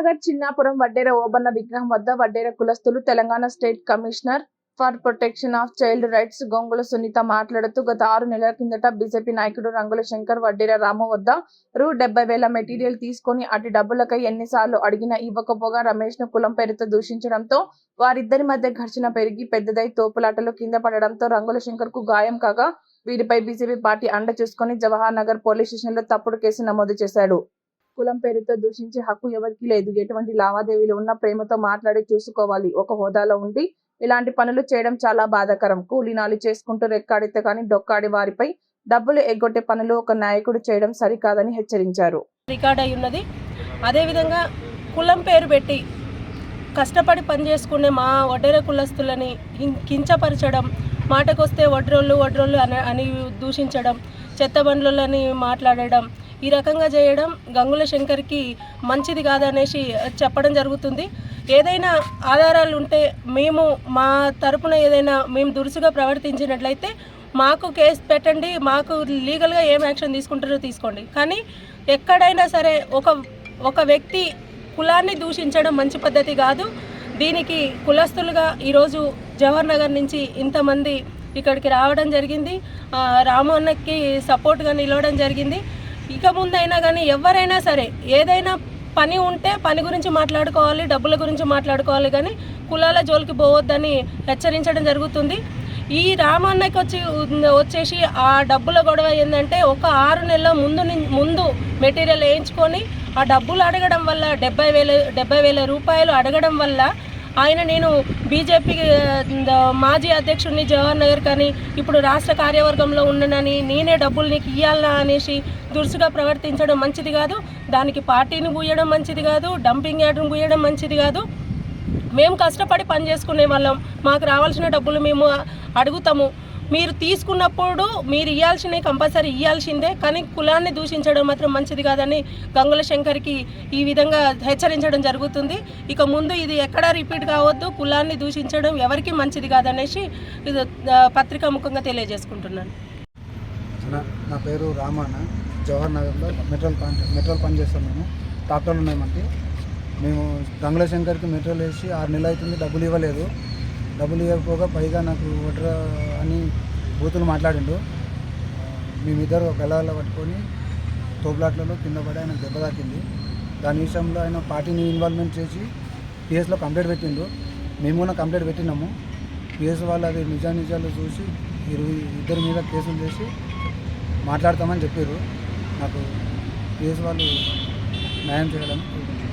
నగర్ చిన్నాపురం వడ్డేర ఓబన్న విగ్రహం వద్ద వడ్డేర కులస్తులు Telangana state commissioner for protection of child rights Gongula Sunitha మాట్లాడుతూ గత ఆరు నెలల కిందట బీజేపీ నాయకుడు రంగుల శంకర్ వడ్డేర రాము వద్ద రూ డెబ్బై వేల మెటీరియల్ తీసుకొని అటు డబ్బులకై ఎన్నిసార్లు అడిగినా ఇవ్వకపోగా రమేష్ను కులం పేరుతో దూషించడంతో వారిద్దరి మధ్య ఘర్షణ పెరిగి పెద్దదై తోపులాటలు కింద పడడంతో రంగుల శంకర్కు గాయం కాగా వీరిపై బీజేపీ పార్టీ అండ చూసుకుని జవహర్ నగర్ పోలీస్ స్టేషన్లో తప్పుడు కేసు నమోదు చేశాడు. కులం పేరుతో దూషించే హక్కు ఎవరికీ లేదు. ఎటువంటి లావాదేవీలు ఉన్నా ప్రేమతో మాట్లాడి చూసుకోవాలి. ఒక హోదాలో ఉండి ఇలాంటి పనులు చేయడం చాలా బాధాకరం. కూలీనాలు చేసుకుంటూ రెక్కాడితే కానీ డొక్కాడి వారిపై డబ్బులు ఎగ్గొట్టే పనులు ఒక నాయకుడు చేయడం సరికాదని హెచ్చరించారు. రికార్డ్ అయి ఉన్నది. అదేవిధంగా కులం పేరు పెట్టి కష్టపడి పనిచేసుకునే మా వడ్డెర కులస్తులని కించపరచడం మాటకొస్తే వడ్రోళ్ళు వడ్రోళ్ళు అని అని దూషించడం చెత్త బండ్లని మాట్లాడడం ఈ రకంగా చేయడం గంగుల శంకర్కి మంచిది కాదనేసి చెప్పడం జరుగుతుంది. ఏదైనా ఆధారాలు ఉంటే మేము మా తరపున ఏదైనా మేము దురుసుగా ప్రవర్తించినట్లయితే మాకు కేసు పెట్టండి మాకు లీగల్గా ఏం యాక్షన్ తీసుకుంటారో తీసుకోండి. కానీ ఎక్కడైనా సరే ఒక ఒక వ్యక్తి కులాన్ని దూషించడం మంచి పద్ధతి కాదు. దీనికి కులస్తులుగా ఈరోజు జవహర్ నగర్ నుంచి ఇంతమంది ఇక్కడికి రావడం జరిగింది. ఆ, సపోర్ట్గా నిలవడం జరిగింది. ఇక ముందైనా కానీ ఎవరైనా సరే ఏదైనా పని ఉంటే పని గురించి మాట్లాడుకోవాలి డబ్బుల గురించి మాట్లాడుకోవాలి కానీ కులాల జోలికి పోవద్దని హెచ్చరించడం జరుగుతుంది. ఈ రామన్నకి వచ్చి వచ్చేసి ఆ డబ్బుల గొడవ ఏంటంటే ఒక ఆరు నెలల ముందు ముందు మెటీరియల్ వేయించుకొని ఆ డబ్బులు అడగడం వల్ల డెబ్బై వేల డెబ్బై వేల రూపాయలు అడగడం వల్ల ఆయన నేను బీజేపీ మాజీ అధ్యక్షుడిని జవహర్ నగర్ కానీ ఇప్పుడు రాష్ట్ర కార్యవర్గంలో ఉండనని నేనే డబ్బులు నీకు ఇవ్వాలనా అనేసి దురుసుగా ప్రవర్తించడం మంచిది కాదు. దానికి పార్టీని పూయడం మంచిది కాదు డంపింగ్ యార్డ్ను పూయడం మంచిది కాదు. మేము కష్టపడి పని చేసుకునే వాళ్ళం. మాకు రావాల్సిన డబ్బులు మేము అడుగుతాము. మీరు తీసుకున్నప్పుడు మీరు ఇవ్వాల్సినవి కంపల్సరీ ఇవ్వాల్సిందే కానీ కులాన్ని దూషించడం మాత్రం మంచిది కాదని గంగుల శంకర్కి ఈ విధంగా హెచ్చరించడం జరుగుతుంది. ఇక ముందు ఇది ఎక్కడా రిపీట్ కావద్దు కులాన్ని దూషించడం ఎవరికి మంచిది కాదనేసి ఇది పత్రికా ముఖంగా తెలియజేసుకుంటున్నాను. నా పేరు రామాన జవహర్ నగర్లో మెట్రోల్ పని మెట్రోల్ పని చేస్తాం మేము. ట్రాక్టర్లు ఉన్నాయి మనకి మేము గంగుల శంకర్కి మెట్రోల్ వేసి ఆరు నెలలు అవుతుంది డబ్బులు ఇవ్వలేదు. డబ్బులు ఇవ్వకపోగా పైగా నాకు ఓటర్ అని బూతులు మాట్లాడిండు. మేమిద్దరు గలాల పట్టుకొని తోపులాట్లలో కింద పడి ఆయన దెబ్బ తాకింది. దాని విషయంలో ఆయన పార్టీని ఇన్వాల్వ్మెంట్ చేసి పిఎస్లో కంప్లైంట్ పెట్టిండు. మేము కూడా కంప్లైంట్ పెట్టినాము. పిఎస్ వాళ్ళు అది నిజా నిజాలు చూసి ఇరవై ఇద్దరి మీద కేసులు చేసి మాట్లాడతామని చెప్పారు నాకు పిఎస్ వాళ్ళు న్యాయం చేయాలని కోరుకుంటున్నాను.